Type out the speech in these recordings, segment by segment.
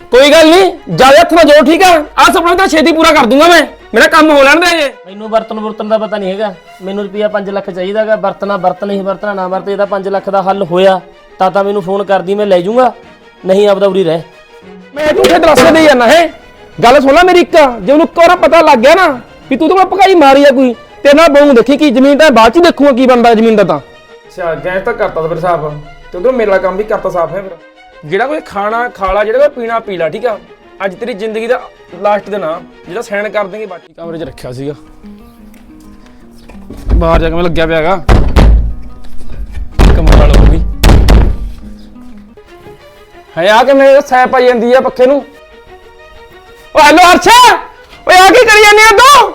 ਕੋਈ ਗੱਲ ਨਹੀਂ ਜ਼ਿਆਦਾ ਹੱਥ ਨਾ ਜੋੜ ਠੀਕ ਆ। ਆ ਸੁਪਨਾ ਤਾਂ ਛੇਤੀ ਪੂਰਾ ਕਰ ਦੂੰਗਾ ਮੈਂ। ਮੇਰਾ ਕੰਮ ਹੋ ਲੈਣ ਦੇ ਜੇ ਮੈਨੂੰ ਬਰਤਨ ਬੁਰਤਨ ਦਾ ਪਤਾ ਨਹੀਂ ਹੈਗਾ। ਮੈਨੂੰ ਰੁਪਿਆ 5 ਲੱਖ ਚਾਹੀਦਾਗਾ। ਵਰਤਣਾ ਵਰਤ ਨਹੀਂ ਵਰਤਣਾ ਨਾ ਵਰਤੇ। ਇਹਦਾ 5 ਲੱਖ ਦਾ ਹੱਲ ਹੋਇਆ। ਤਾਂ ਤਾਂ ਮੈਨੂੰ ਫੋਨ ਕਰਦੀ ਮੈਂ ਲੈ ਜਾਊਂਗਾ। ਨਹੀਂ ਆਪਦਾ ਉਰੀ ਰਹਿ। ਮੈਂ ਝੂਠੇ ਦਰਸੇ ਦੇ ਜਾਣਾ ਹੈ? ਗੱਲ ਸੁਣ ਲੈ ਮੇਰੀ ਇੱਕ। ਜੇ ਉਹਨੂੰ ਇੱਕ ਵਾਰ ਪਤਾ ਲੱਗ ਗਿਆ ਨਾ ਵੀ ਤੂੰ ਤਾਂ ਮੈਂ ਭਕਾਈ ਮਾਰੀ ਆ ਕੋਈ ਤੇ ਨਾ ਬਹੁ ਦੇਖੀ ਕੀ ਜ਼ਮੀਨ ਤਾਂ ਬਾਅਦ ਚ ਹੀ ਦੇਖੂਗਾ ਕੀ ਬਣਦਾ ਜ਼ਮੀਨ ਦਾ ਤਾਂ। ਅੱਛਾ ਗੈਸ ਤਾਂ ਕਰਤਾ ਤਾਂ ਫਿਰ ਸਾਫ਼। ਤੇ ਉਧਰ ਮੇਰਾ ਕੰਮ ਵੀ ਕਰਤਾ ਸਾਫ਼ ਹੈ ਫਿਰ। ਜਿਹੜਾ ਕੋਈ ਖਾਣਾ ਖਾਲਾ ਜਿਹੜਾ ਕੋਈ ਪੀਣਾ ਪੀ ਲਾ ਠੀਕ ਆ? ਅੱਜ ਤੇਰੀ ਜ਼ਿੰਦਗੀ ਦਾ ਲਾਸਟ ਦਿਨ ਆ ਜਿਹੜਾ ਸੈਨ ਕਰ ਦੇਂਗੇ ਬਾਕੀ ਕਮਰੇ 'ਚ ਰੱਖਿਆ ਸੀਗਾ। ਬਾਹਰ ਜਾ ਕੇ ਮੈਂ ਲੱਗਿਆ ਪਿਆਗਾ ਕਮਾਲ ਹੋ ਗਈ। ਹੈ ਆ ਕੇ ਮੇਰੇ ਸੈ ਪਾਈ ਜਾਂਦੀ ਆ ਪੱਖੇ ਨੂੰ? ਓ ਹੈਲੋ ਅਰਸ਼ਾ ਓਏ ਆ ਕੀ ਕਰੀ ਜਾਂਦੀ ਆ ਤੂੰ?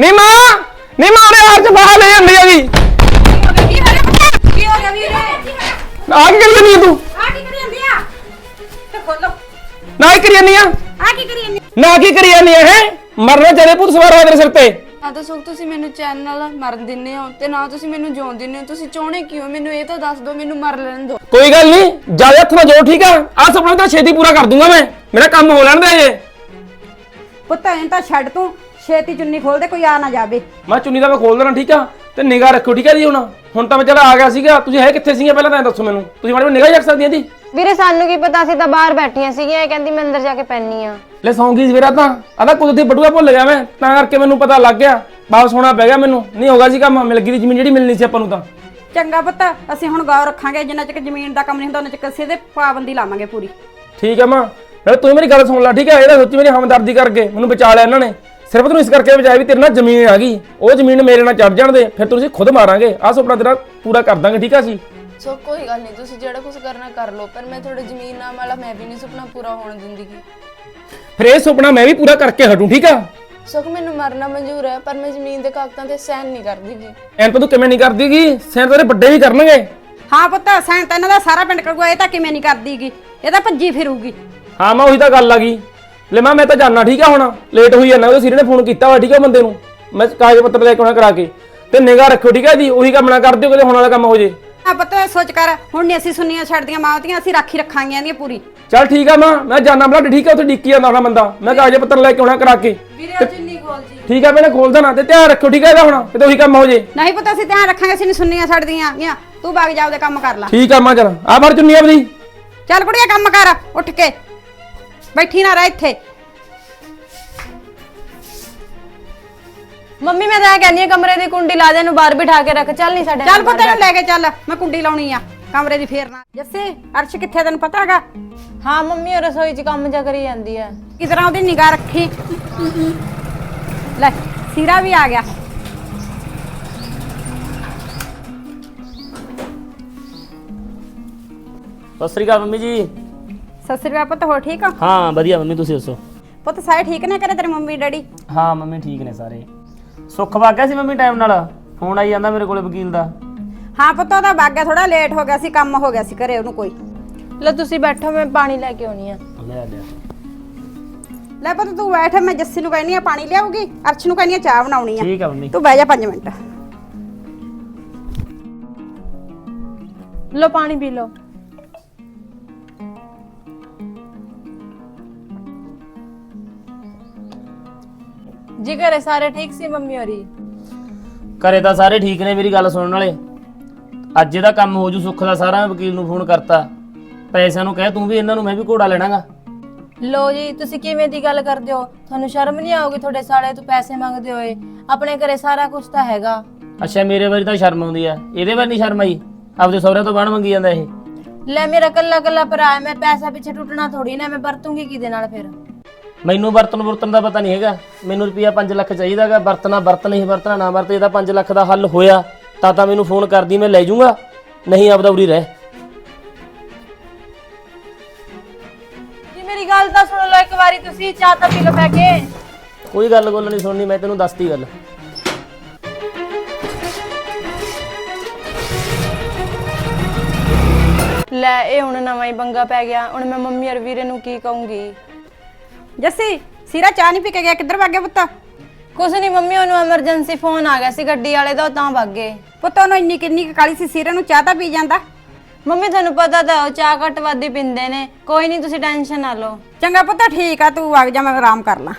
ਨੀ ਮਾਂ ਨੀ ਮਾਂ ਅਰਸ਼ ਬਾਹਰ ਲੈ ਜਾਂਦੀ ਆ ਵੀ ਕੀ ਹੋ ਰਿਹਾ ਵੀਰੇ? ਆ ਕੀ ਕਰੀ ਜਾਂਦੀ ਆ ਤੇ? ਖੋਲੋ। ਨਾ ਕੀ ਕਰੀ ਜਾਂਦੀ ਆ। ਆ ਕੀ ਕਰੀ ਜਾਂਦੀ ਨਾ ਕੀ ਕਰੀ ਜਾਂਦੀ ਆ ਹੈ ਮਰਨੇ ਪੁੱਤ ਸਵਾਰ ਤੇਰੇ ਸਿਰ ਤੇ। ਨਾ ਤਾਂ ਸੁਖ ਤੁਸੀਂ ਮੈਨੂੰ ਚੈਨ ਨਾਲ ਮਰਨ ਦਿੰਦੇ ਹੋ ਤੇ ਨਾ ਤੁਸੀਂ ਮੈਨੂੰ ਜਿਉਣ ਦਿੰਦੇ ਹੋ। ਤੁਸੀਂ ਚਾਹੁੰਦੇ ਕਿਉਂ? ਮੈਨੂੰ ਇਹ ਤਾਂ ਦੱਸ ਦਿਓ ਮੈਨੂੰ ਮਰ ਲੈਣ ਦਿਓ। ਕੋਈ ਗੱਲ ਨਹੀਂ ਜ਼ਿਆਦਾ ਹੱਥ ਨਾ ਜੋੜ ਠੀਕ ਆ? ਆ ਸੁਪਨਾ ਤਾਂ ਛੇਤੀ ਪੂਰਾ ਕਰ ਦੂੰਗਾ ਮੈਂ। ਮੇਰਾ ਕੰਮ ਹੋ ਲੈਣ ਦੇ ਜੇ ਪੁੱਤ ਐਂ ਤਾਂ ਛੱਡ ਤੂੰ। ਛੇਤੀ ਚੁੰਨੀ ਖੋਲ ਦੇ ਕੋਈ ਆ ਨਾ ਜਾਵੇ। ਮੈਂ ਚੁੰਨੀ ਦਾ ਮੈਂ ਖੋਲ ਦੇਣਾ ਠੀਕ ਆ? ਤੇ ਨਿਗਾਹ ਰੱਖੋ ਠੀਕ ਆ ਜੀ ਹੁਣ? ਹੁਣ ਤਾਂ ਮੈਂ ਚਲਾ ਆ ਗਿਆ ਸੀਗਾ ਤੁਸੀਂ ਹੈ ਕਿੱਥੇ ਸੀਗੇ? ਪਹਿਲਾਂ ਤਾਂ ਦੱਸੋ ਮੈਨੂੰ। ਤੁਸੀਂ ਮਾੜੀ ਨਿਗਾਹ ਰੱਖ ਸਕਦੀਆਂ ਜੀ। ਵੀਰੇ ਸਾਨੂੰ ਕੀ ਪਤਾ? ਸੀ ਤਾਂ ਬਾਹਰ ਬੈਠੀਆਂ ਸੀਗੀਆਂ। ਇਹ ਕਹਿੰਦੀ ਮੈਂ ਅੰਦਰ ਜਾ ਕੇ ਪੈਣੀ ਆ ਲੈ ਸੌਂਗੀ ਸਵੇਰਾ ਤਾਂ। ਆਦਾ ਕੁਦਰਤੀ ਬਟੂਆ ਭੁੱਲ ਗਿਆ ਮੈਂ। ਤਾਂ ਕਰਕੇ ਮੈਨੂੰ ਪਤਾ ਲੱਗ ਗਿਆ। ਵਾਪਸ ਹੋਣਾ ਪੈ ਗਿਆ ਮੈਨੂੰ। ਨਹੀਂ ਹੋਗਾ ਸੀ ਕੰਮ ਮਿਲ ਗਈ ਦੀ ਜ਼ਮੀਨ ਜਿਹੜੀ ਮਿਲਣੀ ਸੀ ਆਪਾਂ ਨੂੰ ਤਾਂ। ਚੰਗਾ ਪੁੱਤ ਅਸੀਂ ਹੁਣ ਗੌਰ ਰੱਖਾਂਗੇ। ਜਿੰਨਾ ਚਿਰ ਜ਼ਮੀਨ ਦਾ ਕੰਮ ਨਹੀਂ ਹੁੰਦਾ ਉਹਨਾਂ ਚਿਰ ਕਿਸੇ ਦੇ ਪਾਬੰਦੀ ਲਾਵਾਂਗੇ ਪੂਰੀ। ਠੀਕ ਹੈ ਮਾਂ। ਨਾਲੇ ਤੂੰ ਮੇਰੀ ਗੱਲ ਸੁਣ ਲੈ ਠੀਕ ਹੈ ਇਹਦਾ ਸੋਚੀ ਮੇਰੀ ਹਮਦਰਦੀ ਕਰਕੇ ਮੈਨੂੰ ਬਚਾ ਲਿਆ ਇਹਨਾਂ ਨੇ। ਸਿਰਫ ਤੈਨੂੰ ਇਸ ਕਰਕੇ ਬਚਾਇਆ ਵੀ ਤੇਰੇ ਨਾਲ ਜ਼ਮੀਨ ਆ ਗਈ। ਉਹ ਜ਼ਮੀਨ ਮੇਰੇ ਨਾਲ ਚੜ ਜਾਣ ਦੇ ਫਿਰ ਤੁਸੀਂ ਖੁਦ ਮਾਰਾਂਗੇ। ਆਹ ਸੁਪਨਾ ਤੇਰਾ ਪੂਰਾ ਕਰ ਦਾਂਗੇ ਠੀਕ ਆ ਸੀ ਸੋ ਕੋਈ ਗੱਲ ਨਹੀਂ ਤੁਸੀਂ ਜਿਹੜਾ ਕੁਝ ਕਰਨਾ ਕਰ ਲਓ ਪਰ ਮੈਂ ਤੁਹਾਡੇ ਜ਼ਮੀਨ ਨਾਲ ਵਾਲਾ ਮੈਂ ਵੀ ਨਹੀਂ ਸੁਪਨਾ ਪੂਰਾ ਹੋਣ ਦਿੰਦੀ ਗੀ। ਫਿਰ ਇਹ ਸੁਪਨਾ ਮੈਂ ਵੀ ਪੂਰਾ ਕਰਕੇ ਹਟੂ ਠੀਕ ਆ? ਸੁਖ ਮੈਨੂੰ ਮਰਨਾ ਮਨਜ਼ੂਰ ਹੈ ਪਰ ਮੈਂ ਜ਼ਮੀਨ ਦੇ ਕਾਗਜ਼ਾਂ ਤੇ ਸਾਈਨ ਨਹੀਂ ਕਰਦੀ ਗੀ। ਐਂ ਤਾਂ ਤੂੰ ਕਿਵੇਂ ਨਹੀਂ ਕਰਦੀਗੀ ਸੈਨ ਤੇਰੇ ਵੱਡੇ ਵੀ ਕਰਨਗੇ। ਹਾਂ ਪੁੱਤ ਸੈਂ ਤਾਂ ਇਹਨਾਂ ਦਾ ਸਾਰਾ ਪਿੰਡ ਕਰੂਗਾ ਇਹ ਤਾਂ ਕਿਵੇਂ ਨਹੀਂ ਕਰਦੀਗੀ ਇਹ ਤਾਂ ਭੱਜੀ ਫਿਰੂਗੀ। ਹਾਂ ਮੈਂ ਉਹੀ ਤਾਂ ਗੱਲ ਆ ਗਈ ਲੈ ਮੈਂ ਮੈਂ ਤਾਂ ਜਾਣਾ ਠੀਕ ਆ ਹੁਣ? ਲੇਟ ਹੋਈ ਜਾਂਦਾ ਉਹ ਸਿਰੇ ਨੇ ਫੋਨ ਕੀਤਾ ਵਾ ਠੀਕ ਆ ਬੰਦੇ ਨੂੰ? ਮੈਂ ਕਾਗਜ਼ ਪੱਤਰ ਲੈ ਕੇ ਆਉਣਾ ਕਰਾ ਕੇ। ਤੇ ਨਿਗਾਹ ਰੱਖੋ ਠੀਕ ਆ ਜੀ? ਉਹੀ ਕੰਮ ਨਾ ਕਰ ਦਿਓ ਕਿਤੇ ਹੁਣ ਵਾਲਾ ਕੰਮ ਹੋ ਜੇ। ਆ ਪੁੱਤ ਸੋਚ ਕਰ। ਹੁਣ ਨਹੀਂ ਅਸੀਂ ਸੁਣੀਆਂ ਛੱਡਦੀਆਂ ਮਾਵਤੀਆਂ ਅਸੀਂ ਰਾਖੀ ਰੱਖਾਂਗੇ ਇਹਦੀ ਪੂਰੀ। ਚੱਲ ਠੀਕ ਆ ਮਾਂ ਮੈਂ ਜਾਣਾ ਬਲਾ ਠੀਕ ਆ ਉੱਥੇ ਡਿੱਕੀ ਜਾਂਦਾ ਹੋਣਾ ਬੰਦਾ। ਮੈਂ ਕਾਗਜ਼ ਪੱਤਰ ਲੈ ਕੇ ਆਉਣਾ ਕਰਾ ਕੇ। ਵੀਰੇ ਚੁੰਨੀ ਖੋਲ ਜੀ। ਠੀਕ ਆ ਮੈਨੇ ਖੋਲ ਦੇਣਾ ਤੇ ਧਿਆਨ ਰੱਖੋ ਠੀਕ ਆ ਇਹਦਾ ਹੁਣ ਕਿਤੇ ਉਹੀ ਕੰਮ ਹੋ ਜੇ। ਨਹੀਂ ਪੁੱਤ ਅਸੀਂ ਧਿਆਨ ਰੱਖਾਂਗੇ ਅਸੀਂ ਨਹੀਂ ਸੁਣੀਆਂ ਛੱਡਦੀਆਂ ਗੀਆਂ ਤੂੰ ਬਾਗ ਜਾ ਉਹਦੇ ਕੰਮ ਕਰ ਲੈ। ਠੀਕ ਆ ਮਾਂ ਚੱਲ। ਆ ਫੜ ਚੁੰਨੀ ਆਪਣੀ। ਚੱਲ ਕੁੜੀਏ ਕੰਮ ਕਰ ਉੱਠ ਕੇ। ਬੈਠੀ ਨਾ ਰਹਿ ਇੱਥੇ। ਮੰਮੀ ਮੈਂ ਤਾਂ ਇਹ ਕਹਿੰਦੀ ਆ ਕਮਰੇ ਦੀ ਕੁੰਡੀ ਲਾ ਦੇ ਇਹਨੂੰ ਬਾਹਰ ਬਿਠਾ ਕੇ ਰੱਖ। ਚੱਲ ਨਹੀਂ ਸਾਡੇ ਚੱਲ ਪੁੱਤ ਨੂੰ ਲੈ ਕੇ ਚੱਲ ਮੈਂ ਕੁੰਡੀ ਲਾਉਣੀ ਆ ਕਮਰੇ ਦੀ ਫੇਰਨਾ ਜੱਸੇ ਅਰਸ਼ ਕਿੱਥੇ ਤੈਨੂੰ ਪਤਾ ਹੈਗਾ? ਹਾਂ ਮੰਮੀ ਉਹ ਰਸੋਈ 'ਚ ਕੰਮ ਜਾ ਕਰੀ ਜਾਂਦੀ ਆ। ਕਿਸ ਤਰ੍ਹਾਂ ਉਹਦੀ ਨਿਗਾਹ ਰੱਖੀ? ਲੈ ਸੀਰਾ ਵੀ ਆ ਗਿਆ। ਸਤਿ ਸ੍ਰੀ ਅਕਾਲ ਮੰਮੀ ਜੀ। ਸਤਿ ਸ੍ਰੀ ਅਕਾਲ ਪੁੱਤ ਹੋ ਠੀਕ ਆ ਹਾਂ ਵਧੀਆ ਮੰਮੀ ਤੁਸੀਂ ਦੱਸੋ? ਪੁੱਤ ਸਾਰੇ ਠੀਕ ਨੇ ਕਰੇ ਤੇਰੇ ਮੰਮੀ ਡੈਡੀ? ਹਾਂ ਮੰਮੀ ਠੀਕ ਨੇ ਸਾਰੇ। ਸੁੱਖ ਵਾਗਿਆ ਸੀ ਮੰਮੀ ਟਾਈਮ ਨਾਲ? ਫੋਨ ਆਈ ਜਾਂਦਾ ਮੇਰੇ ਕੋਲੇ ਵਕੀਲ ਦਾ। ਹਾਂ ਪੁੱਤ ਉਹਦਾ ਬਾਗਿਆ ਥੋੜਾ ਲੇਟ ਹੋ ਗਿਆ ਸੀ ਕੰਮ ਹੋ ਗਿਆ ਸੀ ਘਰੇ ਉਹਨੂੰ ਕੋਈ। ਲੈ ਤੁਸੀਂ ਬੈਠੋ ਮੈਂ ਪਾਣੀ ਲੈ ਕੇ ਆਉਣੀ ਆ। ਲੈ ਲਿਆ ਲੈ ਪੁੱਤ ਤੂੰ ਬੈਠ ਮੈਂ ਜੱਸੀ ਨੂੰ ਕਹਿੰਨੀ ਆ ਪਾਣੀ ਲਿਆਉਗੀ ਅਰਸ਼ ਨੂੰ ਕਹਿੰਨੀ ਆ ਚਾਹ ਬਣਾਉਣੀ ਆ। ਠੀਕ ਆ ਮੰਮੀ। ਤੂੰ ਬਹਿ ਜਾ 5 ਮਿੰਟ। ਲੋ ਪਾਣੀ ਪੀ ਲਓ। ਜੀ ਘਰੇ ਸਾਰੇ ਠੀਕ ਸੀ ਮੰਮੀ ਹੋਰੀ? ਘਰੇ ਤਾਂ ਸਾਰੇ ਠੀਕ ਨੇ ਮੇਰੀ ਗੱਲ ਸੁਣਨ ਵਾਲੇ। ਅੱਜ ਇਹਦਾ ਕੰਮ ਹੋ ਜੂ ਸੁੱਖ ਦਾ ਸਾਰਾ ਵਕੀਲ ਨੂੰ ਫੋਨ ਕਰਤਾ। ਪੈਸਿਆਂ ਨੂੰ ਕਹਿ ਤੂੰ ਵੀ ਇਹਨਾਂ ਨੂੰ ਮੈਂ ਵੀ ਘੋੜਾ ਲੈਣਾਗਾ। ਲੋ ਜੀ ਤੁਸੀਂ ਕਿਵੇਂ ਦੀ ਗੱਲ ਕਰਦੇ ਹੋ? ਤੁਹਾਨੂੰ ਸ਼ਰਮ ਨਹੀਂ ਆਉਗੀ ਤੁਹਾਡੇ ਸਾਲੇ ਤੋਂ ਪੈਸੇ ਮੰਗਦੇ ਹੋਏ? ਆਪਣੇ ਘਰੇ ਸਾਰਾ ਕੁਝ ਤਾਂ ਹੈਗਾ। ਅੱਛਾ ਮੇਰੇ ਵਾਰੀ ਤਾਂ ਸ਼ਰਮ ਆਉਂਦੀ ਆ। ਇਹਦੇ ਵਾਰੀ ਨਹੀਂ ਸ਼ਰਮ ਆਈ? ਆਪਦੇ ਸਹੁਰੇ ਤੋਂ ਬਾਣ ਮੰਗੀ ਜਾਂਦਾ ਇਹ। ਲੈ ਮੇਰਾ ਕੱਲਾ ਕੱਲਾ ਭਰਾ ਹੈ ਮੈਂ ਪੈਸਾ ਪਿੱਛੇ ਟੁੱਟਣਾ ਥੋੜੀ ਨਾ ਮੈਂ ਵਰਤੂੰਗੀ ਕਿਹਦੇ ਨਾਲ ਫਿਰ? ਮੈਨੂੰ ਬਰਤਨ ਬੁਰਤਨ ਦਾ ਪਤਾ ਨਹੀਂ ਹੈਗਾ। ਮੈਨੂੰ ਰੁਪਿਆ 5 ਲੱਖ ਚਾਹੀਦਾਗਾ। ਵਰਤਣਾ ਵਰਤ ਨਹੀਂ ਵਰਤਣਾ ਨਾ ਵਰਤੇ ਇਹਦਾ 5 ਲੱਖ ਦਾ ਹੱਲ ਹੋਇਆ। ਤਾਂ ਤਾਂ ਮੈਨੂੰ ਫੋਨ ਕਰਦੀ ਮੈਂ ਲੈ ਜਾਊਂਗਾ। ਨਹੀਂ ਆਪਦਾ ਉਰੀ ਰਹਿ। ਜੀ ਮੇਰੀ ਗੱਲ ਤਾਂ ਸੁਣ ਲਓ ਇੱਕ ਵਾਰੀ ਤੁਸੀਂ ਚਾਹ ਤਾਂ ਪੀ ਲਓ ਬੈ ਕੇ। ਕੋਈ ਗੱਲ ਗੋਲ ਨਹੀਂ ਸੁਣਨੀ ਮੈਂ ਤੈਨੂੰ ਦੱਸਤੀ ਗੱਲ। ਲੈ ਇਹ ਹੁਣ ਨਵਾਂ ਹੀ ਪੰਗਾ ਪੈ ਗਿਆ। ਹੁਣ ਮੈਂ ਮੰਮੀ ਔਰ ਵੀਰੇ ਨੂੰ ਕੀ ਕਹੂੰਗੀ? ਜੱਸੀ ਸੀਰਾ ਚਾਹ ਨਹੀਂ ਪੀ ਕੇ ਗਿਆ? ਕਿੱਧਰ ਭੱਗ ਗਿਆ ਪੁੱਤ? ਕੁਛ ਨਹੀਂ ਮੰਮੀ ਉਹਨੂੰ ਐਮਰਜੈਂਸੀ ਫੋਨ ਆ ਗਿਆ ਸੀ ਗੱਡੀ ਵਾਲੇ ਦਾ ਉਹ ਤਾਂ ਭੱਗ ਗਏ। ਪੁੱਤ ਉਹਨੂੰ ਇੰਨੀ ਕਿੰਨੀ ਕੁ ਕਾਲੀ ਸੀ ਸੀਰੇ ਨੂੰ ਚਾਹ ਤਾਂ ਪੀ ਜਾਂਦਾ? ਮੰਮੀ ਤੁਹਾਨੂੰ ਪਤਾ ਤਾਂ ਉਹ ਚਾਹ ਘੱਟ ਵੱਧ ਹੀ ਪੀਂਦੇ ਨੇ। ਕੋਈ ਨਹੀਂ ਤੁਸੀਂ ਟੈਨਸ਼ਨ ਨਾ ਲਓ। ਚੰਗਾ ਪੁੱਤ ਠੀਕ ਆ ਤੂੰ ਵਗ ਜਾ ਮੈਂ ਆਰਾਮ ਕਰ ਲਾਂ।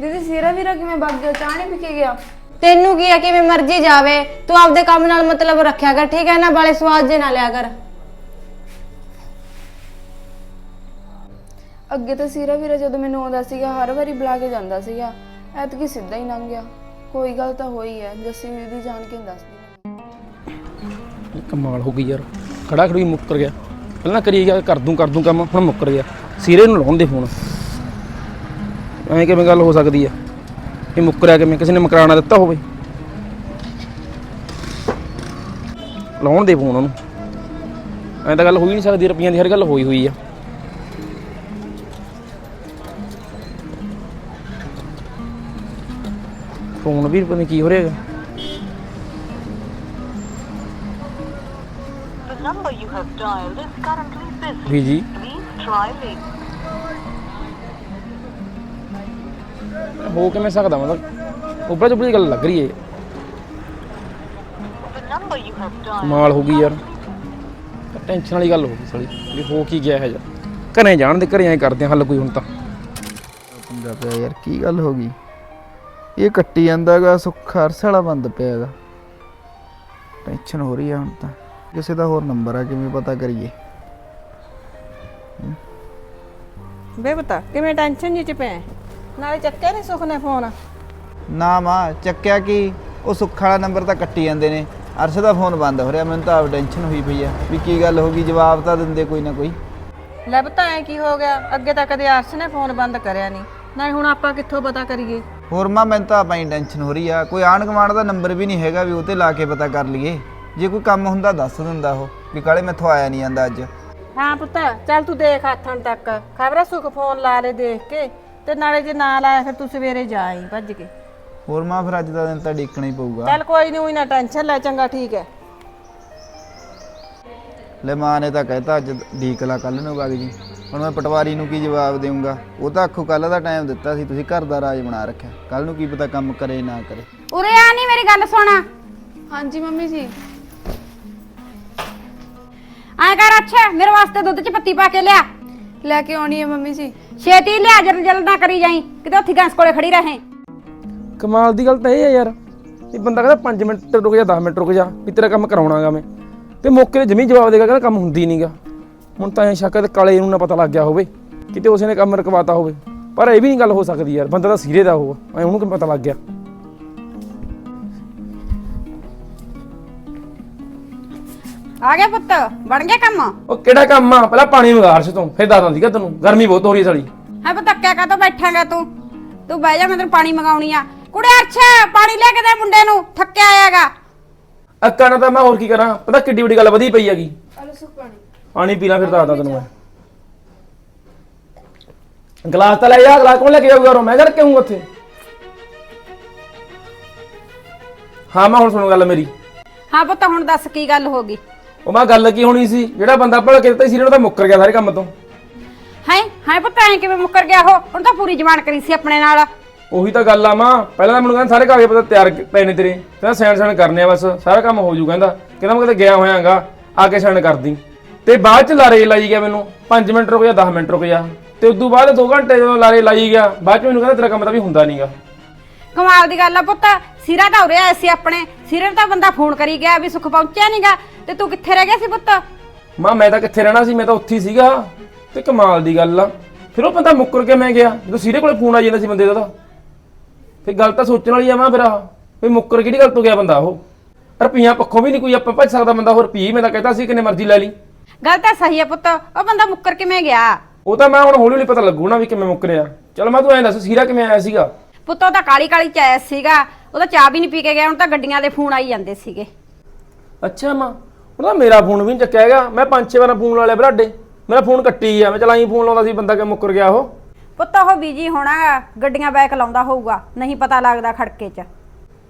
ਦੀਦੀ ਸੀਰਾ ਵੀਰਾ ਕਿਵੇਂ ਵਗ ਗਿਆ? ਚਾਹ ਨਹੀਂ ਪੀ ਕੇ ਗਿਆ? ਤੈਨੂੰ ਕੀ ਆ ਕਿਵੇਂ ਮਰਜ਼ੀ ਜਾਵੇ। ਤੂੰ ਆਪਦੇ ਕੰਮ ਨਾਲ ਮਤਲਬ ਰੱਖਿਆ ਕਰ ਠੀਕ ਹੈ ਨਾ? ਬਾਲੇ ਸਵਾਦ ਜੇ ਨਾ ਲਿਆ ਕਰ। ਅੱਗੇ ਤਾਂ ਸੀਰਾ ਵੀਰਾ ਜਦੋਂ ਮੈਨੂੰ ਆਉਂਦਾ ਸੀਗਾ, ਹਰ ਵਾਰੀ ਬੁਲਾ ਕੇ ਜਾਂਦਾ ਸੀਗਾ। ਐਤਕੀ ਸਿੱਧਾ ਹੀ ਲੰਘ ਗਿਆ। ਕੋਈ ਗੱਲ ਤਾਂ ਹੋਈ ਹੈ ਜੱਸੀ ਦੀਦੀ ਜਾਣ ਕੇ ਦੱਸਦੀ ਕਮਾਲ ਹੋ ਗਈ ਯਾਰ। ਖੜਾ ਖੜੀ ਮੁੱਕਰ ਗਿਆ। ਪਹਿਲਾਂ ਕਰੀ ਗਿਆ, ਕਰ ਦੂੰ ਕਰ ਦੂੰ ਕੰਮ, ਹੁਣ ਮੁੱਕਰ ਗਿਆ। ਸੀਰੇ ਨੂੰ ਲਾਉਣ ਫੋਨ ਐਂ ਕਿਵੇਂ ਗੱਲ ਹੋ ਸਕਦੀ ਆ ਇਹ ਮੁੱਕਰਿਆ ਕਿਵੇਂ? ਕਿਸੇ ਨੇ ਮਕਰਾਣਾ ਦਿੱਤਾ ਹੋਵੇ। ਲਾਉਣ ਦੇ ਫੋਨ ਉਹਨੂੰ। ਐਂ ਤਾਂ ਗੱਲ ਹੋਈ ਹੀ ਨਹੀਂ ਸਕਦੀ, ਰੁਪਈਆਂ ਦੀ ਹਰ ਗੱਲ ਹੋਈ ਹੋਈ ਆ। ਫੋਨ ਵੀ ਪਤਾ ਨਹੀਂ ਕੀ ਹੋ ਰਿਹਾ ਹੈਗਾ। The number you have dialed is currently busy. ਵੀ ਜੀ। Please try later. ਹੋ ਕਿਵੇਂ ਸਕਦਾ ਮਤਲਬ? ਉੱਪਰ ਚੁੱਪੜੀ ਗੱਲ ਲੱਗ ਰਹੀ ਹੈ The number you have dialed. ਕਮਾਲ ਹੋ ਗਈ ਯਾਰ। ਟੈਨਸ਼ਨ ਵਾਲੀ ਗੱਲ ਹੋ ਗਈ ਸਾਲੀ ਵੀ ਹੋ ਕੀ ਗਿਆ ਹੈ ਜਾ ਘਰੇ ਜਾਣ ਦੇ ਘਰੇ ਐਂ ਕਰਦੇ ਆ ਹੱਲ ਕੋਈ ਹੁਣ ਤਾਂ। ਪੰਗਾ ਪਿਆ ਯਾਰ ਕੀ ਗੱਲ ਹੋ ਗਈ? ਇਹ ਕੱਟੀ ਜਾਂਦਾਗਾ ਸੁੱਖਾ ਅਰਸ ਵਾਲਾ ਬੰਦ ਪਿਆਗਾ। ਟੈਨਸ਼ਨ ਹੋ ਰਹੀ ਆ ਹੁਣ ਤਾਂ। ਕਿਸੇ ਦਾ ਹੋਰ ਨੰਬਰ ਆ ਕਿਵੇਂ ਪਤਾ ਕਰੀਏ? ਬੇ ਬਤਾ ਕਿਵੇਂ ਟੈਨਸ਼ਨ ਜੀ ਚ ਪਿਆ ਨਾਲੇ ਚੱਕਿਆ ਨਹੀਂ ਸੁਖ ਨੇ ਫੋਨ ਨਾ ਮਾਂ ਚੱਕਿਆ ਕੀ? ਉਹ ਸੁੱਖਾ ਵਾਲਾ ਨੰਬਰ ਤਾਂ ਕੱਟੀ ਜਾਂਦੇ ਨੇ। ਅਰਸ਼ ਦਾ ਫੋਨ ਬੰਦ ਹੋ ਰਿਹਾ ਮੈਨੂੰ ਤਾਂ ਆਪ ਟੈਨਸ਼ਨ ਹੋਈ ਪਈ ਆ। ਵੀ ਕੀ ਗੱਲ ਹੋ ਗਈ ਜਵਾਬ ਤਾਂ ਦਿੰਦੇ ਕੋਈ ਨਾ ਕੋਈ। ਲੈ ਬਤਾ ਐ ਕੀ ਹੋ ਗਿਆ? ਅੱਗੇ ਤਾਂ ਕਦੇ ਅਰਸ਼ ਨੇ ਫੋਨ ਬੰਦ ਕਰਿਆ ਨਹੀਂ ਨਾਲੇ ਹੁਣ ਆਪਾਂ ਕਿੱਥੋਂ ਪਤਾ ਕਰੀਏ? ਹੋਰ ਮਾਂ ਮੈਨੂੰ ਤਾਂ ਆਪਾਂ ਹੀ ਟੈਨਸ਼ਨ ਹੋ ਰਹੀ ਆ। ਕੋਈ ਆਣ ਕਮਾਂਡ ਦਾ ਨੰਬਰ ਵੀ ਨਹੀਂ ਹੈਗਾ ਵੀ ਉਹ ਤੇ ਲਾ ਕੇ ਪਤਾ ਕਰ ਲਈਏ। ਜੇ ਕੋਈ ਕੰਮ ਹੁੰਦਾ ਦੱਸ ਦਿੰਦਾ ਉਹ ਵੀ ਕਾਲੇ ਮੈਥੋਂ ਆਇਆ ਨਹੀਂ ਜਾਂਦਾ ਅੱਜ। ਹਾਂ ਪੁੱਤ ਚੱਲ ਤੂੰ ਦੇਖ ਹੱਥਣ ਤੱਕ। ਖਬਰ ਸੁਖ ਫੋਨ ਲਾ ਲੈ ਦੇਖ ਕੇ। ਤੇ ਨਾਲੇ ਜੇ ਨਾ ਲਾਇਆ ਫਿਰ ਤੂੰ ਸਵੇਰੇ ਜਾਈ ਭੱਜ ਕੇ। ਹੋਰ ਮਾਂ ਫਿਰ ਅੱਜ ਦਾ ਦਿਨ ਤਾਂ ਡੀਕਣਾ ਹੀ ਪਊਗਾ। ਚੱਲ ਕੋਈ ਨਹੀਂ ਉਹੀ ਨਾ ਟੈਨਸ਼ਨ ਲੈ ਚੰਗਾ ਠੀਕ ਹੈ ਲੈ ਮਾਂ ਨੇ ਤਾਂ ਕਹਿਤਾ ਅੱਜ ਢੀਕ ਲਾ ਕੱਲ ਨੂੰ ਵਗ ਜੀ। ਹੁਣ ਮੈਂ ਪਟਵਾਰੀ ਨੂੰ ਕੀ ਜਵਾਬ ਦੇਵਾਂਗਾ ਉਹ ਤਾਂ ਆਖੋ ਕੱਲ ਦਾ ਟਾਈਮ ਦਿੱਤਾ ਸੀ ਤੁਸੀਂ ਘਰ ਦਾ ਰਾਜ ਬਣਾ ਰੱਖਿਆ। ਕੱਲ ਨੂੰ ਕੀ ਪਤਾ ਕੰਮ ਕਰੇ ਨਾ ਕਰੇ। ਉਰੇ ਆ ਨਹੀਂ ਮੇਰੀ ਗੱਲ ਸੁਣ। ਹਾਂਜੀ ਮੰਮੀ ਜੀ। ਐ ਕਰ ਅੱਛਾ ਮੇਰੇ ਵਾਸਤੇ ਦੁੱਧ ਚ ਪੱਤੀ ਪਾ ਕੇ ਲਿਆ। ਲੈ ਕੇ ਆਉਣੀ ਹੈ ਮੰਮੀ ਜੀ। ਛੇਤੀ ਲਿਆ ਜਲ ਜਲ ਨਾ ਕਰੀ ਜਾਈ। ਕਿਤੇ ਉੱਥੇ ਗੈਸ ਕੋਲੇ ਖੜੀ ਰਹੇ। ਕਮਾਲ ਦੀ ਗੱਲ ਤਾਂ ਇਹ ਹੈ ਯਾਰ ਇਹ ਬੰਦਾ ਕਹਿੰਦਾ 5 ਮਿੰਟ ਰੁਕ ਜਾ 10 ਮਿੰਟ ਰੁਕ ਜਾ ਵੀ ਤੇਰਾ ਕੰਮ ਕਰਾਉਣਾਗਾ ਮੈਂ। ਤੇ ਮੌਕੇ ਤੇ ਜਮੀ ਜਵਾਬ ਦੇਗਾ ਕਹਿੰਦਾ ਕੰਮ ਹੁੰਦੀ ਨਹੀਂਗਾ ਹੁਣ ਤਾਂ ਐ ਸ਼ੱਕ ਹੈ ਤੇ ਕਾਲੇ ਨੂੰ ਨਾ ਪਤਾ ਲੱਗ ਗਿਆ ਹੋਵੇ ਕਿਤੇ ਉਸੇ ਨੇ ਕੰਮ ਰਕਵਾਤਾ ਹੋਵੇ। ਪਰ ਇਹ ਵੀ ਨਹੀਂ ਗੱਲ ਹੋ ਸਕਦੀ ਯਾਰ ਬੰਦਾ ਤਾਂ ਸੀਰੇ ਦਾ ਉਹ ਐ ਉਹਨੂੰ ਕਿਵੇਂ ਪਤਾ ਲੱਗ ਗਿਆ? ਆ ਗਿਆ ਪੁੱਤ ਬਣ ਗਿਆ ਕੰਮ? ਉਹ ਕਿਹੜਾ ਕੰਮ ਆ? ਪਹਿਲਾਂ ਪਾਣੀ ਮੰਗਾ ਅਰਸ਼ ਤੋਂ ਫਿਰ ਦੱਸਦਾ ਸੀਗਾ ਤੈਨੂੰ ਗਰਮੀ ਬਹੁਤ ਹੋ ਰਹੀ ਹੈ ਸਾਲੀ। ਹੈ ਪੁੱਤ ਕਿਆ ਕਾ ਬੈਠਾਂਗਾ ਤੂੰ? ਤੂੰ ਬਹਿ ਜਾ ਮੈਂ ਤੈਨੂੰ ਪਾਣੀ ਮੰਗਾਉਣੀ ਆ। ਕੁੜੇ ਅੱਛਾ ਪਾਣੀ ਲੈ ਕੇ ਦੇ ਮੁੰਡੇ ਨੂੰ ਥੱਕਿਆ ਆਇਆਗਾ ਅੱਕਾ ਨਾ ਤਾਂ ਮੈਂ ਹੋਰ ਕੀ ਕਰਾਂ ਪਤਾ ਕਿੱਡੀ ਵੱਡੀ ਗੱਲ ਵਧੀ ਪਈ ਹੈਗੀ। ਪਾਣੀ। ਪੀ ਲਾਂ ਫਿਰ ਦੱਸਦਾ ਤੈਨੂੰ ਮੈਂ। ਗਲਾਸ ਤਾਂ ਲੈ ਜਾ ਗਲਾਸ ਕੌਣ ਲੈ ਕੇ ਜਾਊਗਾ ਰੋ ਮੈਂ ਘਰ ਕਿਉਂ ਉੱਥੇ? ਹਾਂ ਮੈਂ ਹੁਣ ਸੁਣੋ ਗੱਲ ਮੇਰੀ। ਹਾਂ ਪੁੱਤ ਹੁਣ ਦੱਸ ਕੀ ਗੱਲ ਹੋ ਗਈ? ਉਹ ਮੈਂ ਗੱਲ ਕੀ ਹੋਣੀ ਸੀ? ਜਿਹੜਾ ਬੰਦਾ ਭੜ ਕੇ ਦਿੱਤਾ ਸੀ ਉਹ ਤਾਂ ਮੁੱਕਰ ਗਿਆ ਸਾਰੇ ਕੰਮ ਤੋਂ। ਹੈ? ਹੈ ਪੁੱਤ ਐ ਕਿਵੇਂ ਮੁੱਕਰ ਗਿਆ ਉਹ? ਹੁਣ ਤਾਂ ਪੂਰੀ ਜਵਾਨ ਕਰੀ ਸੀ ਆਪਣੇ ਨਾਲ। ਉਹੀ ਤਾਂ ਗੱਲ ਆ ਮਾਂ। ਪਹਿਲਾਂ ਤਾਂ ਮੈਨੂੰ ਕਹਿੰਦਾ ਸਾਰੇ ਕਾਗਜ਼ ਪਤਾ ਤਿਆਰ ਕ- ਪਏ ਨੇ ਤੇਰੇ। ਕਹਿੰਦਾ ਸੈਨ ਸੈਨ ਕਰਨੇ ਆ ਬਸ ਸਾਰਾ ਕੰਮ ਹੋ ਜੂ ਕਹਿੰਦਾ। ਕਹਿੰਦਾ ਮੈਂ ਕਿਤੇ ਗਿਆ ਹੋਇਆਗਾ ਆ ਕੇ ਸੈਨ ਕਰਦੀ। ਤੇ ਬਾਅਦ ਚ ਲਾਰੇ ਲਾਈ ਗਿਆ ਮੈਨੂੰ 5 ਮਿੰਟ ਰੁਕ ਜਾ 10 ਮਿੰਟ ਰੁਕ ਜਾ ਤੇ ਉਦੋਂ ਬਾਅਦ 2 ਘੰਟੇ ਜਦੋਂ ਲਾਰੇ ਲਾਈ ਗਿਆ ਬਾਅਦ ਚ ਮੈਨੂੰ ਕਹਿੰਦਾ ਤੇਰਾ ਕੰਮ ਤਾਂ ਵੀ ਹੁੰਦਾ ਨਹੀਂਗਾ ਕਮਾਲ ਦੀ ਗੱਲ ਆ ਪੁੱਤ ਸਿਰਾ ਤਾਂ ਉਰੇ ਆਇਆ ਸੀ ਆਪਣੇ ਸਿਰੇ ਨੂੰ ਤਾਂ ਬੰਦਾ ਫੋਨ ਕਰੀ ਗਿਆ ਵੀ ਸੁੱਖ ਪਹੁੰਚਿਆ ਨਹੀਂਗਾ ਤੇ ਤੂੰ ਕਿੱਥੇ ਰਹਿ ਗਿਆ ਸੀ ਪੁੱਤ? ਮਾਂ ਮੈਂ ਤਾਂ ਕਿੱਥੇ ਰਹਿਣਾ ਸੀ ਮੈਂ ਤਾਂ ਉੱਥੇ ਹੀ ਸੀਗਾ। ਤੇ ਕਮਾਲ ਦੀ ਗੱਲ ਆ। ਫਿਰ ਉਹ ਬੰਦਾ ਮੁੱਕਰ ਕੇ ਮੈਂ ਗਿਆ ਜਦੋਂ ਸੀਰੇ ਕੋਲੇ ਫੋਨ ਆ ਜਾਂਦਾ ਸੀ ਬੰਦੇ ਦਾ ਤਾਂ। ਫਿਰ ਗੱਲ ਤਾਂ ਸੋਚਣ ਵਾਲੀ ਆ ਮਾਂ ਫਿਰ ਆਹ, ਵੀ ਮੁੱਕਰ ਕਿਹੜੀ ਗੱਲ ਤੋਂ ਗਿਆ ਬੰਦਾ ਉਹ? ਰੁਪਈਆ ਪੱਖੋਂ ਵੀ ਨਹੀਂ ਕੋਈ ਆਪਾਂ ਭੱਜ ਸਕਦਾ ਬੰਦਾ ਹੋਰ ਰੁਪਈਏ ਮੈਂ ਤਾਂ ਕਹਿੰਦਾ ਸੀ ਕਿੰਨੇ ਮਰਜ਼ੀ ਲੈ ਲਈ। ਗੱਲ ਤਾਂ ਸਹੀ ਆ ਪੁੱਤ ਉਹ ਬੰਦਾ ਮੁੱਕਰ ਕਿਵੇਂ ਗਿਆ? ਉਹ ਤਾਂ ਮੈਂ ਹੁਣ ਹੌਲੀ ਹੌਲੀ ਪਤਾ ਲੱਗੂ ਨਾ ਵੀ ਕਿਵੇਂ ਮੁੱਕਰਿਆ ਚਲ ਮੈਂ ਤੂੰ ਐਂ ਦੱਸ ਸੀਰਾ ਕਿਵੇਂ ਆਇਆ ਸੀਗਾ? ਪੁੱਤ ਉਹ ਤਾਂ ਕਾਲੀ ਕਾਲੀ ਚ ਆਇਆ ਸੀਗਾ। ਉਹ ਤਾਂ ਚਾਹ ਵੀ ਨਹੀਂ ਪੀ ਕੇ ਗਿਆ ਹੁਣ ਤਾਂ ਗੱਡੀਆਂ ਦੇ ਫੋਨ ਆਈ ਜਾਂਦੇ ਸੀਗੇ। ਅੱਛਾ ਮਾਂ ਉਹਦਾ ਮੇਰਾ ਫੋਨ ਵੀ ਨਹੀਂ ਚੱਕਿਆ ਹੈਗਾ। ਮੈਂ ਪੰਜ ਛੇ ਵਾਰ ਫੋਨ ਲਾ ਲਿਆ ਬਰਾਡੇ ਮੇਰਾ ਫੋਨ ਕੱਟੀ ਆ ਮੈਂ ਚਲਾਈ ਫੋਨ ਲਾਉਂਦਾ ਸੀ ਬੰਦਾ ਕਿ ਮੁੱਕਰ ਗਿਆ ਉਹ? ਪੁੱਤ ਉਹ ਬੀਜੀ ਹੋਣਾ ਗੱਡੀਆਂ ਬੈਕ ਲਾਉਂਦਾ ਹੋਊਗਾ। ਨਹੀਂ ਪਤਾ ਲੱਗਦਾ ਖੜਕੇ 'ਚ।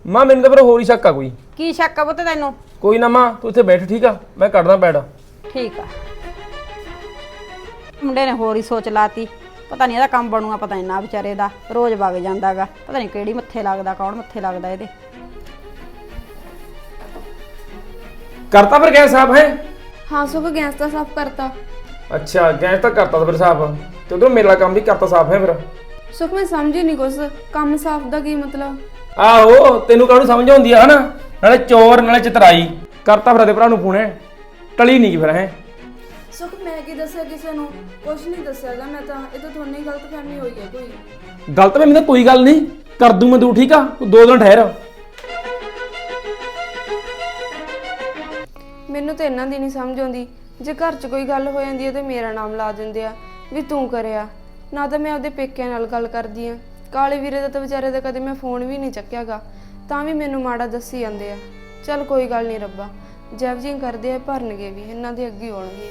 ਮਾਂ ਮੈਨੂੰ ਤਾਂ ਫਿਰ ਹੋਰ ਹੀ ਸ਼ੱਕ ਆ ਕੋਈ। ਕੀ ਸ਼ੱਕ ਆ ਪੁੱਤ ਤੈਨੂੰ? ਕੋਈ ਨਾ ਮਾਂ ਤੂੰ ਇੱਥੇ ਬੈਠ ਠੀਕ ਆ? ਮੈਂ ਕੱਢਦਾ ਬੈਡ। ਠੀਕ ਆ। ਮੁੰਡੇ ਨੇ ਹੋਰ ਹੀ ਸੋਚ ਲਾਤੀ ਪਤਾ ਨਹੀਂ ਇਹਦਾ ਕੰਮ ਬਣੂਗਾ ਪਤਾ ਨਹੀਂ ਨਾ ਵਿਚਾਰੇ ਦਾ ਰੋਜ਼ ਵਗ ਜਾਂਦਾਗਾ ਪਤਾ ਨਹੀਂ ਕਿਹੜੀ ਮੱਥੇ ਲੱਗਦਾ ਕੌਣ ਮੱਥੇ ਲੱਗਦਾ ਇਹਦੇ। ਕਰਤਾ ਫਿਰ ਗੈਸ ਸਾਫ਼ ਹੈ? ਹਾਂ ਸੁਖ ਗੈਸ ਤਾਂ ਸਾਫ਼ ਕਰਤਾ। ਅੱਛਾ ਗੈਸ ਤਾਂ ਕਰਤਾ ਫਿਰ ਸਾਫ਼। ਤੇ ਉਧਰ ਮੇਰਾ ਕੰਮ ਵੀ ਕਰਤਾ ਸਾਫ਼ ਹੈ ਫਿਰ? ਸੁਖ ਮੈਂ ਸਮਝੀ ਨਹੀਂ ਕੁਛ ਕੰਮ ਸਾਫ਼ ਦਾ ਕੀ ਮਤਲਬ? ਆਹੋ ਤੈਨੂੰ ਕਾਹਨੂੰ ਸਮਝ ਆਉਂਦੀ ਆ ਹਨਾ? ਨਾਲੇ ਚੋਰ ਨਾਲੇ ਚਤਰਾਈ। ਕਰਤਾ ਫਿਰ ਦੇ ਭਰਾ ਨੂੰ ਫੋਨ। ਹੈ ਟਲੀ ਨਹੀਂ ਫਿਰ ਹੈ। ਸੁਖ ਮੈਂ ਕੀ ਦੱਸਿਆ ਕਿਸੇ ਨੂੰ? ਕੁਛ ਨਹੀਂ ਦੱਸਿਆਗਾ ਮੈਂ ਤਾਂ। ਇਹ ਤਾਂ ਤੁਹਾਨੂੰ ਹੀ ਗਲਤਫਹਿਮੀ ਹੋਈ ਹੈ ਕੋਈ। ਗਲਤ ਮੈਂ ਤਾਂ ਕੋਈ ਗੱਲ ਨਹੀਂ ਕਰ ਦੂੰ ਮੈਂ ਤੂੰ ਠੀਕ ਆ? ਤੂੰ ਦੋ ਦਿਨ ਠਹਿਰ। ਮੈਨੂੰ ਤਾਂ ਇਹਨਾਂ ਦੀ ਨਹੀਂ ਸਮਝ ਆਉਂਦੀ। ਜੇ ਘਰ 'ਚ ਕੋਈ ਗੱਲ ਹੋ ਜਾਂਦੀ ਹੈ ਤੇ ਮੇਰਾ ਨਾਮ ਲਾ ਦਿੰਦੇ ਆ। ਵੀ ਤੂੰ ਕਰਿਆ। ਨਾ ਤਾਂ ਮੈਂ ਆਪਦੇ ਪੇਕਿਆਂ ਨਾਲ ਗੱਲ ਕਰਦੀ ਆ ਕਾਲੇ ਵੀਰੇ ਦਾ ਤਾਂ ਵਿਚਾਰੇ ਦਾ ਕਦੇ ਮੈਂ ਫੋਨ ਵੀ ਨਹੀਂ ਚੱਕਿਆਗਾ। ਤਾਂ ਵੀ ਮੈਨੂੰ ਮਾੜਾ ਦੱਸੀ ਜਾਂਦੇ ਆ। ਚੱਲ ਕੋਈ ਗੱਲ ਨਹੀਂ ਰੱਬਾ। ਜੈਵ ਜੀ ਕਰਦੇ ਆ ਭਰਨਗੇ ਵੀ ਇਹਨਾਂ ਦੇ ਅੱਗੇ ਆਉਣਗੇ।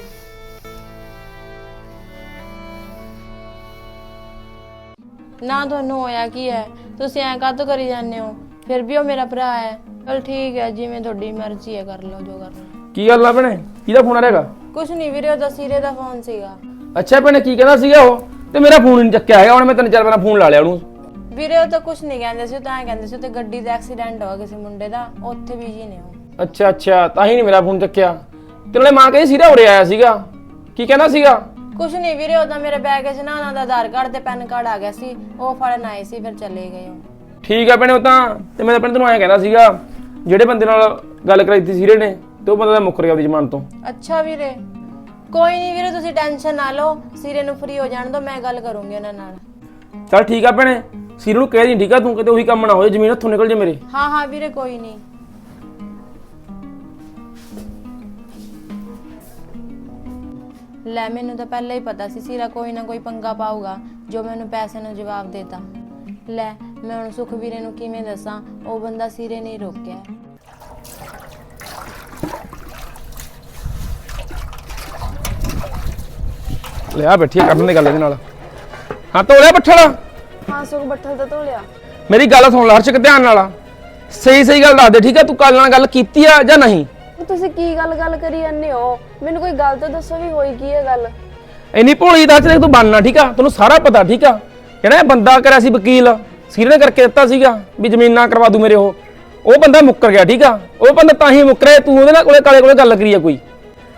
ਨਾ ਤੁਹਾਨੂੰ ਹੋਇਆ ਕੀ ਹੈ? ਤੁਸੀਂ ਐਂ ਕਾਹਤੋਂ ਕਰੀ ਜਾਂਦੇ ਹੋ? ਫਿਰ ਵੀ ਉਹ ਮੇਰਾ ਭਰਾ ਹੈ। ਚਲ ਠੀਕ ਹੈ ਜਿਵੇਂ ਤੁਹਾਡੀ ਮਰਜ਼ੀ ਹੈ ਕਰ ਲਓ ਜੋ ਕਰਨਾ। ਕੀ ਗੱਲ ਆ ਭੈਣੇ? ਕਿਹਦਾ ਫੋਨ ਆ ਰਿਹਾਗਾ ਕੁਛ ਨਹੀਂ ਵੀਰੇ ਉਹਦਾ ਸੀਰੇ ਦਾ ਫੋਨ ਸੀਗਾ। ਅੱਛਾ ਭੈਣੇ ਕੀ ਕਹਿੰਦਾ ਸੀਗਾ ਉਹ? ਤੇ ਮੇਰਾ ਫੋਨ ਨਹੀਂ ਚੱਕਿਆ ਹੈਗਾ ਹੁਣ ਮੈਂ ਤਿੰਨ ਚਾਰ ਵਾਰ ਫੋਨ ਲਾ ਲਿਆ ਉਹਨੂੰ। ਵੀਰੇ ਉਹ ਤਾਂ ਕੁਛ ਨਹੀਂ ਕਹਿੰਦੇ ਸੀ ਉਹ ਤਾਂ ਐਂ ਕਹਿੰਦੇ ਸੀ ਤੇ ਗੱਡੀ ਦਾ ਐਕਸੀਡੈਂਟ ਹੋਇਆ ਕਿਸੇ ਮੁੰਡੇ ਦਾ ਉੱਥੇ ਬਿਜ਼ੀ ਨੇ ਉਹ। ਅੱਛਾ ਅੱਛਾ ਤਾਂ ਹੀ ਨਹੀਂ ਮੇਰਾ ਫੋਨ ਚੱਕਿਆ। ਤੇ ਨਾਲੇ ਮਾਂ ਕਹਿੰਦੀ ਸੀਰਾ ਉਰੇ ਆਇਆ ਸੀਗਾ। ਕੀ ਕਹਿੰਦਾ ਸੀਗਾ? ਕੁਛ ਨਹੀਂ ਵੀਰੇ ਉਹਦਾ ਮੇਰੇ ਬੈਗ 'ਚ ਨਾ ਉਹਨਾਂ ਦਾ ਆਧਾਰ ਕਾਰਡ ਤੇ ਪੈਨ ਕਾਰਡ ਆ ਗਿਆ ਸੀ। ਉਹ ਫੜਨ ਆਏ ਸੀ ਫਿਰ ਚਲੇ ਗਏ ਉਹ। ਠੀਕ ਆ ਭੈਣੇ ਉਹ ਤਾਂ ਤੇ ਮੈਂ ਤਾਂ ਭੈਣੇ ਤੈਨੂੰ ਐਂ ਕਹਿੰਦਾ ਸੀਗਾ ਜਿਹੜੇ ਬੰਦੇ ਨਾਲ ਗੱਲ ਕਰਾਈ ਸੀ ਸੀਰੇ ਨੇ ਤੇ ਉਹ ਬੰਦਾ ਤਾਂ ਮੁੱਕਰ ਗਿਆ ਉਹਦੀ ਜ਼ਮਾਨ ਤੋਂ। ਅੱਛਾ ਵੀਰੇ। ਕੋਈ ਨਹੀਂ ਵੀਰੇ ਤੁਸੀਂ ਟੈਨਸ਼ਨ ਨਾ ਲਓ ਸੀਰੇ ਨੂੰ ਫ੍ਰੀ ਹੋ ਜਾਣ ਦਿਓ ਮੈਂ ਗੱਲ ਕਰੂੰਗੀ ਉਹਨਾਂ ਨਾਲ। ਚੱਲ ਠੀਕ ਆ ਭੈਣੇ ਸੀਰੇ ਨੂੰ ਕਹਿ ਦੀ ਠੀਕ ਆ ਤੂੰ ਕਿਤੇ ਉਹੀ ਕੰਮ ਨਾ ਹੋਏ ਜ਼ਮੀਨ ਹੱਥੋਂ ਨਿਕਲ ਜੇ ਮੇਰੇ। ਹਾਂ ਹਾਂ ਵੀਰੇ ਕੋਈ ਨਹੀਂ। ਲੈ ਮੈਨੂੰ ਤਾਂ ਪਹਿਲਾਂ ਹੀ ਪਤਾ ਸੀ ਸੀਰਾ ਕੋਈ ਨਾ ਕੋਈ ਪੰਗਾ ਪਾਊਗਾ ਜੋ ਮੈਨੂੰ ਪੈਸੇ ਨੂੰ ਜਵਾਬ ਦੇਤਾ। ਲੈ ਮੈਂ ਹੁਣ ਸੁਖ ਵੀਰੇ ਨੂੰ ਕਿਵੇਂ ਦੱਸਾਂ ਉਹ ਬੰਦਾ ਸੀਰੇ ਨਹੀਂ ਰੋਕਿਆ ਲਿਆ ਬੈਠੀ ਆ, ਕਰਨ ਦੀ ਗੱਲ ਇਹਦੇ ਨਾਲ। ਹਾਂ ਤੋਲਿਆ ਬੱਠਲ। ਹਾਂ ਸੁਖ ਬੱਠਲ ਤਾਂ ਧੋ ਲਿਆ। ਮੇਰੀ ਗੱਲ ਸੁਣ ਲੈ ਹਰਸ਼ਕ ਧਿਆਨ ਨਾਲ। ਸਹੀ ਸਹੀ ਗੱਲ ਦੱਸ ਦੇ ਠੀਕ ਆ? ਤੂੰ ਕੱਲ ਨਾਲ ਗੱਲ ਕੀਤੀ ਆ ਜਾਂ ਨਹੀਂ? ਤੁਸੀਂ ਕੀ ਗੱਲ ਗੱਲ ਕਰੀ ਜਾਂਦੇ ਹੋ? ਮੈਨੂੰ ਕੋਈ ਗੱਲ ਤਾਂ ਦੱਸੋ ਵੀ ਹੋਈ ਕੀ ਹੈ ਗੱਲ? ਇੰਨੀ ਭੋਲੀ ਦੱਸ ਦੇ ਤੂੰ ਬਣਨਾ ਠੀਕ ਆ? ਤੈਨੂੰ ਸਾਰਾ ਪਤਾ ਠੀਕ ਆ? ਜਿਹੜਾ ਇਹ ਬੰਦਾ ਕਰਿਆ ਸੀ ਵਕੀਲ ਸੀਰੇ ਨੇ ਕਰਕੇ ਦਿੱਤਾ ਸੀਗਾ ਵੀ ਜ਼ਮੀਨਾਂ ਕਰਵਾ ਦੂ ਮੇਰੇ ਉਹ। ਉਹ ਬੰਦਾ ਮੁੱਕਰ ਗਿਆ ਠੀਕ ਆ? ਉਹ ਬੰਦਾ ਤਾਂ ਹੀ ਮੁੱਕਰੇ ਤੂੰ ਉਹਦੇ ਨਾਲ ਕੋਲੇ ਕਾਲੇ ਕੋਲੇ ਗੱਲ ਕਰੀ ਆ ਕੋਈ।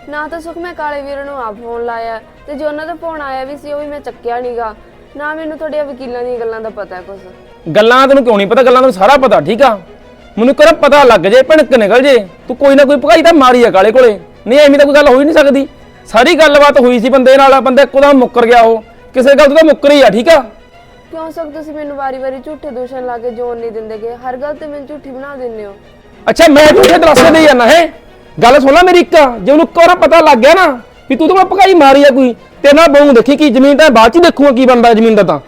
ਨਾ ਤਾਂ ਸੁਖ ਮੈਂ ਕਾਲੇ ਵੀਰ ਨੂੰ ਆਪ ਫੋਨ ਲਾਇਆ ਤੇ ਜੋ ਉਹਨਾਂ ਦਾ ਫੋਨ ਆਇਆ ਵੀ ਸੀ ਉਹ ਵੀ ਮੈਂ ਚੱਕਿਆ ਨਹੀਂਗਾ ਨਾ ਮੈਨੂੰ ਤੁਹਾਡੀਆਂ ਵਕੀਲਾਂ ਦੀਆਂ ਗੱਲਾਂ ਦਾ ਪਤਾ ਹੈ ਕੁਝ ਗੱਲਾਂ ਤੈਨੂੰ ਕਿਉਂ ਨਹੀਂ ਪਤਾ? ਗੱਲਾਂ ਤੈਨੂੰ ਸਾਰਾ ਪਤਾ ਠੀਕ ਆ? ਮੈਨੂੰ ਕਰ ਪਤਾ ਲੱਗ ਜੇ ਭਣਕ ਨਿਕਲ ਜੇ। ਤੂੰ ਕੋਈ ਨਾ ਕੋਈ ਭਗਾਈ ਤਾਂ ਮਾਰੀ ਆ ਕਾਲੇ ਕੋਲੇ। ਨਹੀਂ ਐਵੇਂ ਤਾਂ ਕੋਈ ਗੱਲ ਹੋ ਹੀ ਨਹੀਂ ਸਕਦੀ। ਸਾਰੀ ਗੱਲਬਾਤ ਹੋਈ ਸੀ ਬੰਦੇ ਨਾਲ ਬੰਦਾ ਇੱਕਦਮ ਮੁੱਕਰ ਗਿਆ ਉਹ। ਕਿਸੇ ਗੱਲ ਤੋਂ ਤਾਂ ਮੁੱਕਰ ਹੀ ਆ ਠੀਕ ਆ? ਕਿਉਂ ਸਭ ਤੁਸੀਂ ਮੈਨੂੰ ਵਾਰੀ-ਵਾਰੀ ਝੂਠੇ ਦੋਸ਼ਣ ਲਾ ਕੇ ਜੋਨ ਨਹੀਂ ਦਿੰਦੇਗੇ ਹਰ ਗੱਲ ਤੇ ਮੈਨੂੰ ਝੂਠੀ ਬਣਾ ਦਿੰਦੇ ਹੋ। ਅੱਛਾ ਮੈਂ ਝੂਠੇ ਦਰਸੇ ਦੇ ਜਾਣਾ ਹੈ? ਗੱਲ ਸੁਣ ਲੈ ਮੇਰੀ ਇੱਕ। ਜੇ ਉਹਨੂੰ ਕੋਰਾ ਪਤਾ ਲੱਗ ਗਿਆ ਨਾ ਵੀ ਤੂੰ ਤਾਂ ਭਗਾਈ ਮਾਰੀ ਆ ਕੋਈ ਤੇ ਨਾ ਬਹੁ ਦੇਖੀ ਕੀ ਜ਼ਮੀਨ ਤਾਂ ਬਾਅਦ ਚ ਦੇਖੂਗਾ ਕੀ ਬਣਦਾ ਜ਼ਮੀਨ ਦਾ ਤਾਂ।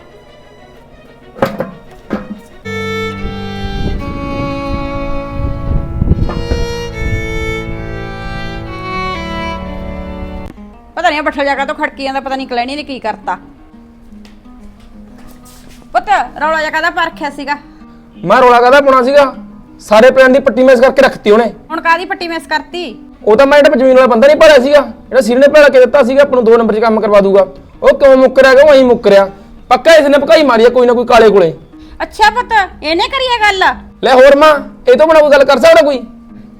ਨਹੀਂ ਬੱਠਲ ਜਗਾ ਤੋਂ ਖੜਕੀ ਜਾਂਦਾ ਪਤਾ ਨਹੀਂ ਕਲੈਣੀ ਨੇ ਕੀ ਕਰਤਾ। ਪੁੱਤ ਰੌਲਾ ਜਗਾ ਦਾ ਪਰਖਿਆ ਸੀਗਾ? ਮੈਂ ਰੋਲਾ ਕਾਹਦਾ ਪਾਉਣਾ ਸੀਗਾ? ਸਾਰੇ ਪਿੰਡ ਦੀ ਪੱਟੀ ਮੈਸ ਕਰਕੇ ਰੱਖਤੀ ਉਹਨੇ। ਹੁਣ ਕਾਦੀ ਪੱਟੀ ਮਿਸ ਕਰਤੀ? ਉਹ ਤਾਂ ਮੈਂ ਜਿਹੜਾ ਜ਼ਮੀਨ ਵਾਲਾ ਬੰਦਾ ਨਹੀਂ ਭਰਿਆ ਸੀਗਾ ਜਿਹੜਾ ਸੀਰ ਨੇ ਭਰਾ ਕੇ ਦਿੱਤਾ ਸੀਗਾ ਆਪਾਂ ਨੂੰ ਦੋ ਨੰਬਰ 'ਚ ਕੰਮ ਕਰਵਾ ਦੂਗਾ। ਉਹ ਕਿਉਂ ਮੁੱਕਰਿਆ ਕਿ ਉਹ ਐਂ ਮੁੱਕਰਿਆ ਪੱਕਾ ਇਸ ਨੇ ਭਕਾਈ ਮਾਰੀ ਆ ਕੋਈ ਨਾ ਕੋਈ ਕਾਲੇ ਕੋਲੇ। ਅੱਛਾ ਪੁੱਤ ਇਹਨੇ ਕਰੀ ਇਹ ਗੱਲ? ਲੈ ਹੋਰ ਮਾਂ ਇਹ ਤੋਂ ਬਣਾ ਕੋਈ ਗੱਲ ਕਰ ਸਕਦਾ ਕੋਈ?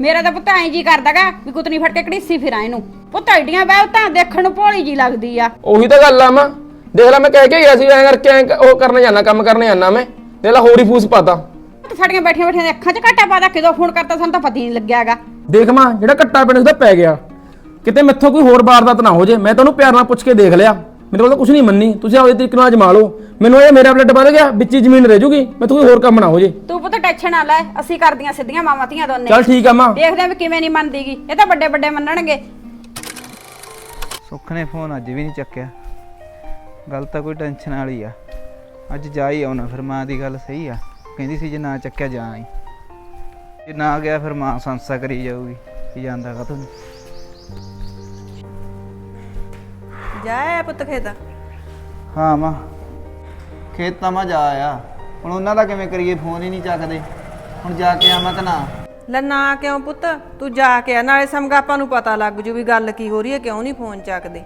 ਮੇਰਾ ਤਾਂ ਪੁੱਤ ਐਂ ਜੀ ਕਰਦਾਗਾ ਵੀ ਕੁਤਨੀ ਫੜ ਕੇ ਘੜੀਸੀ ਫਿਰਾਂ ਇਹਨੂੰ। ਪੁੱਤ ਐਡੀਆਂ ਬਹਿ ਤਾਂ ਦੇਖਣ ਨੂੰ ਭੋਲੀ ਜੀ ਲੱਗਦੀ ਆ। ਉਹੀ ਤਾਂ ਗੱਲ ਆ ਮਾਂ। ਦੇਖ ਲੈ ਮੈਂ ਕਹਿ ਕੇ ਗਿਆ ਸੀ ਐਂ ਕਰਕੇ ਐਂ ਕ- ਉਹ ਕਰਨ ਜਾਣਾ ਕੰਮ ਕਰਨ ਜਾਣਾ ਮੈਂ। ਦੇਖ ਲੈ ਹੋਰ ਹੀ ਫੂਸ ਪਾਤਾ। ਤੇ ਸਾਡੀਆਂ ਬੈਠੀਆਂ ਬੈਠੀਆਂ ਅੱਖਾਂ 'ਚ ਘਾਟਾ ਪਾਦਾ ਕਿਦੋਂ ਫੋਨ ਕਰਤਾ ਸਾਨੂੰ ਤਾਂ ਪਤਾ ਹੀ ਨਹੀਂ ਲੱਗਿਆਗਾ ਦੇਖ ਮਾਂ ਜਿਹੜਾ ਕੱਟਾ ਪਿੰਡ ਉਹਦਾ ਪੈ ਗਿਆ। ਕਿਤੇ ਮੈਥੋਂ ਕੋਈ ਹੋਰ ਵਾਰਦਾਤ ਨਾ ਹੋ ਜੇ। ਮੈਂ ਤੁਹਾਨੂੰ ਪਿਆਰ ਨਾਲ ਪੁੱਛ ਕੇ ਦੇਖ ਲਿਆ। ਮੇਰੇ ਕੋਲ ਤਾਂ ਕੁਝ ਨਹੀਂ ਮੰਨੀ। ਤੁਸੀਂ ਆਪਦੇ ਤਰੀਕੇ ਨਾਲ ਜਮਾ ਲਓ। ਮੈਨੂੰ ਇਹ ਮੇਰਾ ਬਲੱਡ ਵੱਧ ਗਿਆ ਵਿੱਚ ਜ਼ਮੀਨ ਰਹਿ ਜੂਗੀ। ਮੈਥੋਂ ਕੋਈ ਹੋਰ ਕੰਮ ਨਾ ਹੋ ਜੇ। ਤੂੰ ਪੁੱਤ ਟੈਨਸ਼ਨ ਨਾ ਲੈ ਅਸੀਂ ਕਰਦੀਆਂ ਸਿੱਧੀਆਂ ਮਾਵਾਂ ਧੀਆਂ ਦੋਨੇ। ਚੱਲ ਠੀਕ ਆ ਮਾਂ। ਦੇਖਦੇ ਆਂ ਵੀ ਕਿਵੇਂ ਨਹੀਂ ਮੰਨਦੀਗੀ। ਇਹ ਤਾਂ ਵੱਡੇ ਵੱਡੇ ਮੰਨਣਗੇ। ਸੁੱਖ ਨੇ ਫੋਨ ਅੱਜ ਵੀ ਨਹੀਂ ਚੱਕਿਆ। ਗੱਲ ਤਾਂ ਕੋਈ ਟੈਨਸ਼ਨ ਵਾਲੀ ਆ। ਅੱਜ ਜਾ ਹੀ ਆਉਣਾ ਫਿਰ ਮਾਂ ਦੀ ਗੱਲ ਸਹੀ ਆ। ਕਹਿੰਦੀ ਸੀ ਜੇ ਨਾ ਚੱਕਿਆ ਜਾ ਆਈ। ਜੇ ਨਾ ਗਿਆ ਫਿਰ ਮਾਂ ਸੰਸਾ ਕਰੀ ਜਾਊਗੀ ਕਿ ਜਾਂਦਾ ਕਾ ਤੂੰ ਜਾਇਆ ਪੁੱਤ ਖੇਤ? ਹਾਂ ਮਾਂ। ਖੇਤ ਤਾਂ ਮੈਂ ਜਾ ਆਇਆ। ਹੁਣ ਉਹਨਾਂ ਦਾ ਕਿਵੇਂ ਕਰੀਏ ਫੋਨ ਹੀ ਨਹੀਂ ਚੱਕਦੇ। ਹੁਣ ਜਾ ਕੇ ਆਵਾਂ ਕਿ ਨਾ? ਲੈ ਨਾ ਕਿਉਂ ਪੁੱਤ? ਤੂੰ ਜਾ ਕੇ ਆ ਨਾਲੇ ਸਮਗਾ ਆਪਾਂ ਨੂੰ ਪਤਾ ਲੱਗ ਜੂ ਵੀ ਗੱਲ ਕੀ ਹੋ ਰਹੀ ਹੈ ਕਿਉਂ ਨਹੀਂ ਫੋਨ ਚੱਕਦੇ।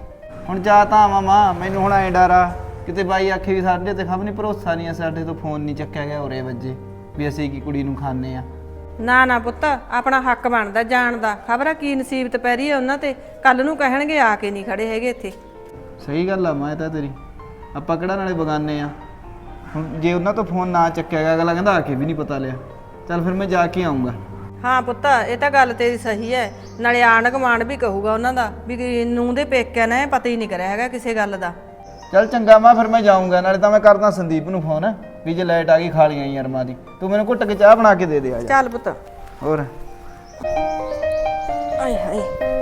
ਹੁਣ ਜਾ ਤਾਂ ਆਵਾਂ ਮਾਂ ਮੈਨੂੰ ਹੁਣ ਐ ਡਰ ਆ। ਕਿਤੇ ਬਾਈ ਆਖੇ ਵੀ ਸਾਡੇ ਤੇ ਖਬ ਨਹੀਂ ਭਰੋਸਾ ਨਹੀਂ ਆ ਸਾਡੇ ਤੋਂ ਫੋਨ ਨਹੀਂ ਚੱਕਿਆ ਗਿਆ ਉਰੇ ਵੱਜੇ ਵੀ ਅਸੀਂ ਕੀ ਕੁੜੀ ਨੂੰ ਖਾਣੇ ਆ। ਨਾ ਨਾ ਪੁੱਤ ਆਪਣਾ ਹੱਕ ਬਣਦਾ ਜਾਣ ਦਾ। ਖਬਰ ਕੀ ਨਸੀਬਤ ਪੈ ਰਹੀ ਹੈ ਉਹਨਾਂ ਤੇ? ਕੱਲ ਨੂੰ ਕਹਿਣਗੇ ਆ ਕੇ ਨਹੀਂ ਖੜੇ ਹੈਗੇ ਇੱਥੇ। ਸਹੀ ਗੱਲ ਆ ਮੈਂ ਤਾਂ ਤੇਰੀ। ਆਪਾਂ ਕਿਹੜਾ ਨਾਲੇ ਬਗਾਨੇ ਆ? ਹੁਣ ਜੇ ਉਹਨਾਂ ਤੋਂ ਫੋਨ ਨਾ ਚੱਕਿਆ ਗਿਆ ਅਗਲਾ ਕਹਿੰਦਾ ਆ ਕੇ ਵੀ ਨਹੀਂ ਪਤਾ ਲਿਆ। ਚੱਲ ਫਿਰ ਮੈਂ ਜਾ ਕੇ ਆਉਂਗਾ। ਹਾਂ ਪੁੱਤ ਇਹ ਤਾਂ ਗੱਲ ਤੇਰੀ ਸਹੀ ਹੈ ਨਾਲੇ ਆਂਢ ਗੁਆਂਢ ਵੀ ਕਹੂਗਾ ਉਹਨਾਂ ਦਾ ਵੀ ਨੂੰ ਦੇ ਪੇਕਿਆਂ ਨੇ ਪਤਾ ਹੀ ਨਹੀਂ ਕਰਿਆ ਹੈਗਾ ਕਿਸੇ ਗੱਲ ਦਾ। ਚੱਲ ਚੰਗਾ ਮੈਂ ਫਿਰ ਮੈਂ ਜਾਊਂਗਾ ਨਾਲੇ ਤਾਂ ਮੈਂ ਕਰਦਾ ਸੰਦੀਪ ਨੂੰ ਫੋਨ ਵੀ ਜੇ ਲਾਈਟ ਆ ਗਈ ਖਾ ਲੀਆਂ ਯਾਰ ਮਾਂ ਦੀ। ਤੂੰ ਮੈਨੂੰ ਘੁੱਟ ਕੇ ਚਾਹ ਬਣਾ ਕੇ ਦੇ ਦੇ ਆ ਜਾ। ਚੱਲ ਪੁੱਤ। ਹੋਰ। ਆਏ ਹਾਏ।